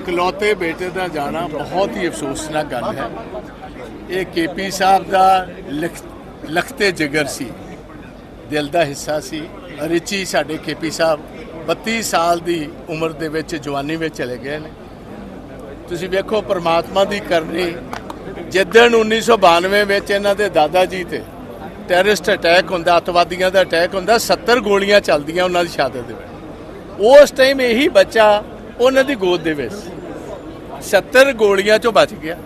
ਇਕਲੌਤੇ ਬੇਟੇ ਦਾ ਜਾਣਾ ਬਹੁਤ ਹੀ ਅਫਸੋਸਨਾਕ ਗੱਲ ਹੈ। ਇਹ ਕੇਪੀ ਸਾਹਿਬ ਦਾ ਲਿਖ- ਲਖਤੇ ਜਿਗਰ ਸੀ। ਦਿਲ ਦਾ ਹਿੱਸਾ ਸੀ। ਰਿਚੀ ਸਾਡੇ ਕੇਪੀ ਸਾਹਿਬ 32 ਸਾਲ ਦੀ ਉਮਰ ਦੇ ਵਿੱਚ ਜਵਾਨੀ ਵਿੱਚ ਚਲੇ ਗਏ ਨੇ। ਤੁਸੀਂ ਵੇਖੋ ਪਰਮਾਤਮਾ ਦੀ ਕਰਨੀ। ਜਿੱਦਣ 1992 ਵਿੱਚ ਇਹਨਾਂ ਦੇ ਦਾਦਾ ਜੀ ਤੇ ਟੈਰਰਿਸਟ ਅਟੈਕ ਹੁੰਦਾ, ਅਤਵਾਦੀਆਂ ਦਾ ਅਟੈਕ ਹੁੰਦਾ 70 ਗੋਲੀਆਂ ਚੱਲਦੀਆਂ ਉਹਨਾਂ ਦੀ ਸ਼ਹਾਦਤ ਦੇ ਵਿੱਚ। ਉਸ ਟਾਈਮ ਇਹੀ ਬੱਚਾ ਉਹਨਾਂ ਦੀ ਗੋਦ ਦੇ ਵਿੱਚ। ਸੀ। 70 ਗੋਲੀਆਂ ਚੋਂ ਬਚ ਗਿਆ।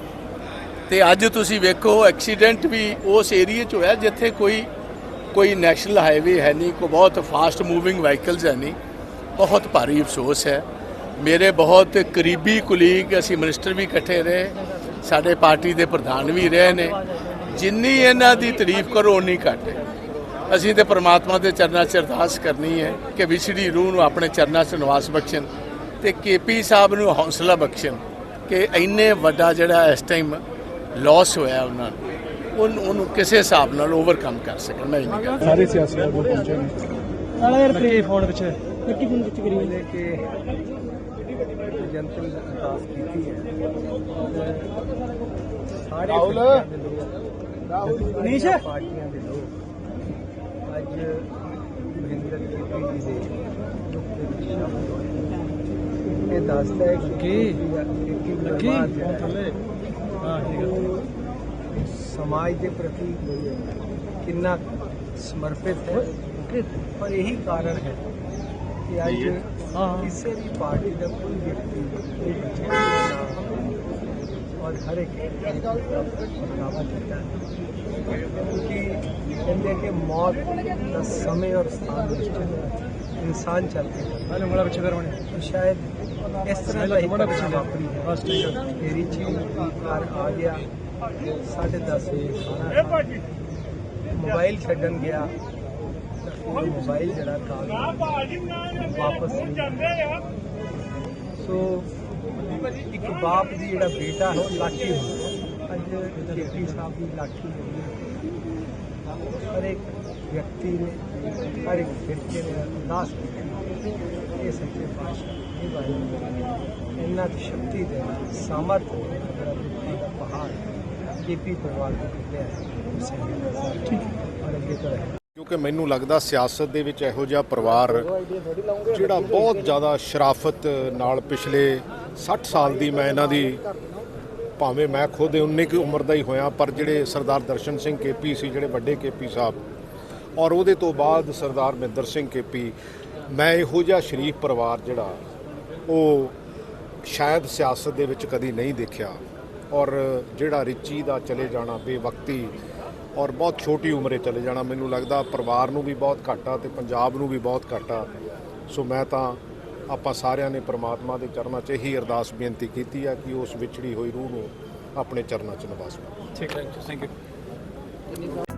ਤੇ ਅੱਜ ਤੁਸੀਂ ਵੇਖੋ ਐਕਸੀਡੈਂਟ ਵੀ ਉਸ ਏਰੀਆ 'ਚ ਹੋਇਆ ਜਿੱਥੇ ਕੋਈ ਕੋਈ ਨੈਸ਼ਨਲ ਹਾਈਵੇ ਹੈ ਨਹੀਂ ਕੋਈ ਬਹੁਤ ਫਾਸਟ ਮੂਵਿੰਗ ਵਹੀਕਲਸ ਹੈ ਨਹੀਂ। ਬਹੁਤ ਭਾਰੀ ਅਫਸੋਸ ਹੈ। ਮੇਰੇ ਬਹੁਤ ਕਰੀਬੀ ਕੁਲੀਗ ਅਸੀਂ ਮਿਨਿਸਟਰ ਵੀ ਇਕੱਠੇ ਰਹੇ। ਸਾਡੇ ਪਾਰਟੀ ਦੇ ਪ੍ਰਧਾਨ ਵੀ ਰਹੇ ਨੇ। ਜਿੰਨੀ ਇਹਨਾਂ ਦੀ ਤਾਰੀਫ ਕਰੋ ਉਨੀ ਘੱਟ ਹੈ। ਅਸੀਂ ਤੇ ਪ੍ਰਮਾਤਮਾ ਦੇ ਚਰਨਾਂ 'ਚ ਅਰਦਾਸ ਕਰਨੀ ਹੈ ਕਿ ਵਿਛੜੀ ਰੂਹ ਨੂੰ ਆਪਣੇ ਚਰਨਾਂ 'ਚ ਨਿਵਾਸ ਬਖਸ਼ਣ। ਤੇ ਕੇਪੀ ਸਾਹਿਬ ਨੂੰ ਹੌਸਲਾ ਬਖਸ਼ਣ ਕਿ ਇੰਨੇ ਵੱਡਾ ਜਿਹੜਾ ਇਸ ਟਾਈਮ ਲਾਸ ਹੋਇਆ ਉਹਨਾਂ ਨੂੰ ਉਹਨ- ਕਿਸੇ ਹਿਸਾਬ ਨਾਲ ਓਵਰਕਮ ਕਰ ਸਕਣ ਮੈਂ ਨਹੀਂ ਕਹਿੰਦਾ। ਸਾਰੇ ਸਿਆਸੀ ਆਗੂ ਪਹੁੰਚੇ ਨੇ। ਨਾਲੇ ਯਾਰ ਪੇ ਫੋਨ ਵਿੱਚ ਲੱਕੀ ਫੋਨ ਵਿੱਚ ਕਰੀ ਲੈ ਕੇ ਜਨਤਨ ਅਰਦਾਸ ਕੀਤੀ ਹੈ ਸਾਰੇ ਪਾਰਟੀਆਂ ਦੇ ਲੋਕ ਮਨੀਸ਼? ਪਾਰਟੀਆਂ ਦੇ ਲੋਕ ਅੱਜ ਮਹਿੰਦਰ ਜੀ ਦੇ ਦੁੱਖ ਦੇ ਵਿੱਚ ਸ਼ਾਮਲ ਹੋਏ ਇਹ ਦੱਸਦਾ ਹੈ ਕਿ ਕੀ? ਲੱਕੀ ਥੱਲੇ ਹਾਂ ਠੀਕ ਹੈ ਸਮਾਜ ਦੇ ਪ੍ਰਤੀ ਕਿੰਨਾ ਸਮਰਪਿਤ ਹੈ ਪਰ ਇਹੀ ਕਾਰਨ ਹੈ ਕਿ ਅੱਜ ਹਾਂ। ਕਿਸੇ ਵੀ ਪਾਰਟੀ ਦਾ ਕੋਈ ਵਿਅਕਤੀ ਕੋਈ ਬੱਚਾ ਨਾ ਔਰ ਹਰ ਇੱਕ ਦਾਵਾ ਕੀਤਾ ਹੈ ਕਿਉਂਕਿ ਕਹਿੰਦੇ ਕਿ ਮੌਤ ਦਾ ਸਮੇਂ ਔਰ ਸਥਾਨ ਨਿਸ਼ਚਿਤ ਹੈ ਇਨਸਾਨ ਚੱਲਦੇ ਹਨ ਨਾਲੇ ਉਂਗਲਾ ਪਿੱਛੇ ਕਰ ਬਣੇ तो शायद इस तरह का ही थोड़ा पीछे घटना ले। वापरी है बस ठीक है। मेरी चीज घर आ गया साढ़े दस बजे खाना खा। मोबाइल छड्डन गया तो मोबाइल जरा कागज वापस नहीं ਸੋ ਇੱਕ ਬਾਪ ਦੀ ਜਿਹੜਾ ਬੇਟਾ ਹੈ ਉਹ ਲਾਠੀ ਹੁੰਦਾ ਅੱਜ ਕੇਪੀ ਸਾਹਿਬ ਦੀ ਲਾਠੀ ਹੋਈ ਹੈ ਹਰ ਇੱਕ ਵਿਅਕਤੀ ਨੇ ਹਰ ਇੱਕ ਫਿਰਕੇ ਨੇ ਅਰਦਾਸ ਕੀਤੀ ਇਹ ਸੱਚੇ ਪਾਤਸ਼ਾਹ ਇਹ ਵਾਹਿਗੁਰੂ ਇੰਨਾ ਕੁ ਸ਼ਕਤੀ ਦੇ ਸਾਮਰਥ ਦਾ ਪਹਾੜ ਕੇਪੀ ਪਰਿਵਾਰ ਨੂੰ ਕੱਢਿਆ ਹੈ। ਉਸੇ ਠੀਕ ਔਰ ਅੱਗੇ ਤੋਂ ਰਹੇ ਕਿਉਂਕਿ ਮੈਨੂੰ ਲੱਗਦਾ ਸਿਆਸਤ ਦੇ ਵਿੱਚ ਇਹੋ ਜਿਹਾ ਪਰਿਵਾਰ ਜਿਹੜਾ ਬਹੁਤ ਜ਼ਿਆਦਾ ਸ਼ਰਾਫਤ ਨਾਲ ਪਿਛਲੇ 60 ਸਾਲ ਦੀ ਮੈਂ ਇਹਨਾਂ ਦੀ ਭਾਵੇਂ ਮੈਂ ਖੁਦ 19 ਕੁ ਉਮਰ ਦਾ ਹੀ ਹੋਇਆ, ਪਰ ਜਿਹੜੇ ਸਰਦਾਰ ਦਰਸ਼ਨ ਸਿੰਘ ਕੇਪੀ ਸੀ, ਜਿਹੜੇ ਵੱਡੇ ਕੇਪੀ ਸਾਹਿਬ, ਔਰ ਉਹਦੇ ਤੋਂ ਬਾਅਦ ਸਰਦਾਰ ਮਹਿੰਦਰ ਸਿੰਘ ਕੇਪੀ, ਮੈਂ ਇਹੋ ਜਿਹਾ ਸ਼ਰੀਫ ਪਰਿਵਾਰ ਜਿਹੜਾ, ਉਹ ਸ਼ਾਇਦ ਸਿਆਸਤ ਦੇ ਵਿੱਚ ਕਦੀ ਨਹੀਂ ਦੇਖਿਆ, ਔਰ ਜਿਹੜਾ ਰਿਚੀ ਦਾ ਚਲੇ ਜਾਣਾ ਬੇਵਕਤੀ, ਔਰ ਬਹੁਤ ਛੋਟੀ ਉਮਰੇ ਚਲੇ ਜਾਣਾ, ਮੈਨੂੰ ਲੱਗਦਾ ਪਰਿਵਾਰ ਨੂੰ ਵੀ ਬਹੁਤ ਘਾਟਾ ਤੇ ਪੰਜਾਬ ਨੂੰ ਵੀ ਬਹੁਤ ਘਾਟਾ, ਸੋ ਮੈਂ ਤਾਂ ਆਪਾਂ ਸਾਰਿਆਂ ਨੇ ਪ੍ਰਮਾਤਮਾ ਦੇ ਚਰਨਾਂ 'ਚ ਇਹੀ ਅਰਦਾਸ ਬੇਨਤੀ ਕੀਤੀ ਆ ਕਿ ਉਸ ਵਿਛੜੀ ਹੋਈ ਰੂਹ ਨੂੰ ਆਪਣੇ ਚਰਨਾਂ 'ਚ ਨਿਵਾਸ ਠੀਕ ਹੈ ਥੈਂਕ ਯੂ